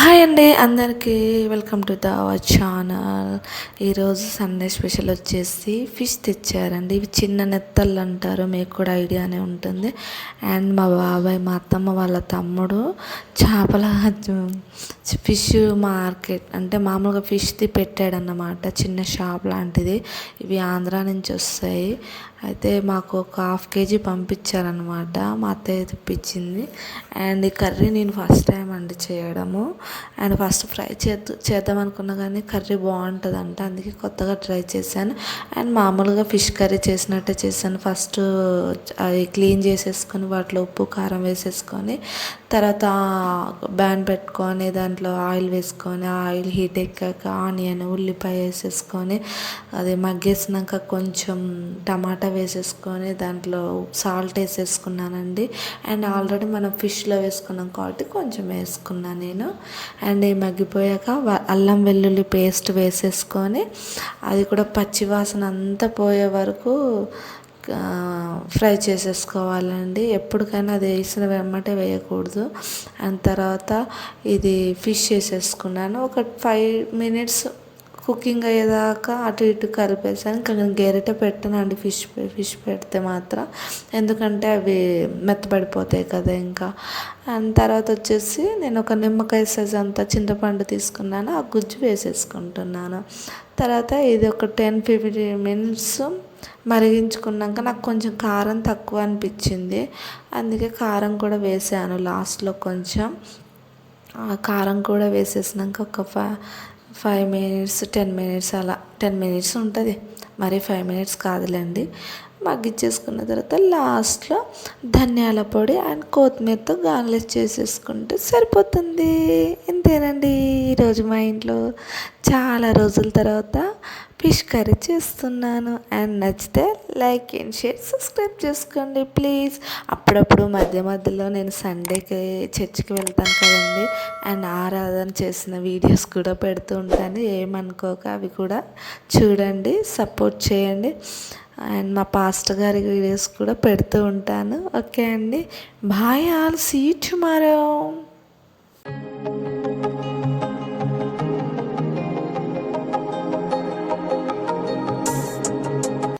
Hi అండి అందరికీ welcome to the our channel. ఈరోజు సండే స్పెషల్ వచ్చేసి ఫిష్ తెచ్చారండి. ఇవి చిన్న నెత్తళ్ళు అంటారు మీకు కూడా ఐడియానే ఉంటుంది. అండ్ మా బాబాయ్ మా అత్తమ్మ వాళ్ళ తమ్ముడు చేపల ఫిష్ మార్కెట్ అంటే మామూలుగా ఫిష్ది పెట్టాడన్నమాట. చిన్న షాప్ లాంటిది. ఇవి ఆంధ్ర నుంచి వస్తాయి. అయితే మాకు ఒక హాఫ్ కేజీ పంపించారనమాట మా అత్తయ్య తెప్పించింది. అండ్ ఈ కర్రీ నేను ఫస్ట్ టైం అండి చేయడము. అండ్ ఫస్ట్ ఫ్రై చేద్దా చేద్దాం అనుకున్నా కానీ కర్రీ బాగుంటుందంట. అందుకే కొత్తగా ట్రై చేశాను. అండ్ మామూలుగా ఫిష్ కర్రీ చేసినట్టే చేశాను. ఫస్ట్ అవి క్లీన్ చేసేసుకొని వాటిలో ఉప్పు కారం వేసేసుకొని తర్వాత బ్యాన్ పెట్టుకొని దాంట్లో ఆయిల్ వేసుకొని ఆయిల్ హీట్ ఎక్కాక ఆనియన్ ఉల్లిపాయ వేసేసుకొని అది మగ్గేసినాక కొంచెం టమాటా వేసేసుకొని దాంట్లో సాల్ట్ వేసేసుకున్నానండి. అండ్ ఆల్రెడీ మనం ఫిష్లో వేసుకున్నాం కాబట్టి కొంచెం వేసుకున్నాను నేను. అండ్ ఈ మగ్గిపోయాక అల్లం వెల్లుల్లి పేస్ట్ వేసేసుకొని అది కూడా పచ్చివాసన అంతా పోయే వరకు ఫ్రై చేసేసుకోవాలండి. ఎప్పటికైనా అది వేసిన వెమ్మటే వేయకూడదు. అండ్ తర్వాత ఇది ఫిష్ వేసేసుకున్నాను ఒక ఫైవ్ మినిట్స్ కుకింగ్ అయ్యేదాకా అటు ఇటు కలిపేసాను. కానీ నేను గెరిట పెట్టనండి ఫిష్ ఫిష్ పెడితే మాత్రం. ఎందుకంటే అవి మెత్తబడిపోతాయి కదా ఇంకా. అండ్ తర్వాత వచ్చేసి నేను ఒక నిమ్మకాయ సైజ్ అంతా చింతపండు తీసుకున్నాను. ఆ గుజ్జు వేసేసుకుంటున్నాను. తర్వాత ఇది ఒక టెన్ ఫిఫ్టీన్ మినిట్స్ మరిగించుకున్నాక నాకు కొంచెం కారం తక్కువ అనిపించింది. అందుకే కారం కూడా వేసాను లాస్ట్లో కొంచెం. కారం కూడా వేసేసినాక ఒక five five minutes ten minutes అలా టెన్ మినిట్స్ ఉంటుంది. మరి ఫైవ్ మినిట్స్ కాదులేండి. మగ్గిచ్చేసుకున్న తర్వాత లాస్ట్లో ధనియాల పొడి అండ్ కొత్తిమీరతో గార్లిష్ చేసేసుకుంటే సరిపోతుంది. ఇంతేనండి. ఈరోజు మా ఇంట్లో చాలా రోజుల తర్వాత ఫిష్ కర్రీ చేస్తున్నాను. అండ్ నచ్చితే లైక్ అండ్ షేర్ సబ్స్క్రైబ్ చేసుకోండి ప్లీజ్ అప్పుడప్పుడు మధ్య మధ్యలో నేను సండేకి చర్చికి వెళ్తాను కదండి. అండ్ ఆరాధన చేసిన వీడియోస్ కూడా పెడుతూ ఉంటాను. ఏమనుకోక అవి కూడా చూడండి సపోర్ట్ చేయండి. అండ్ మా పాస్టర్ గారి వీడియోస్ కూడా పెడుతూ ఉంటాను. ఓకే అండి. Bye all see tomorrow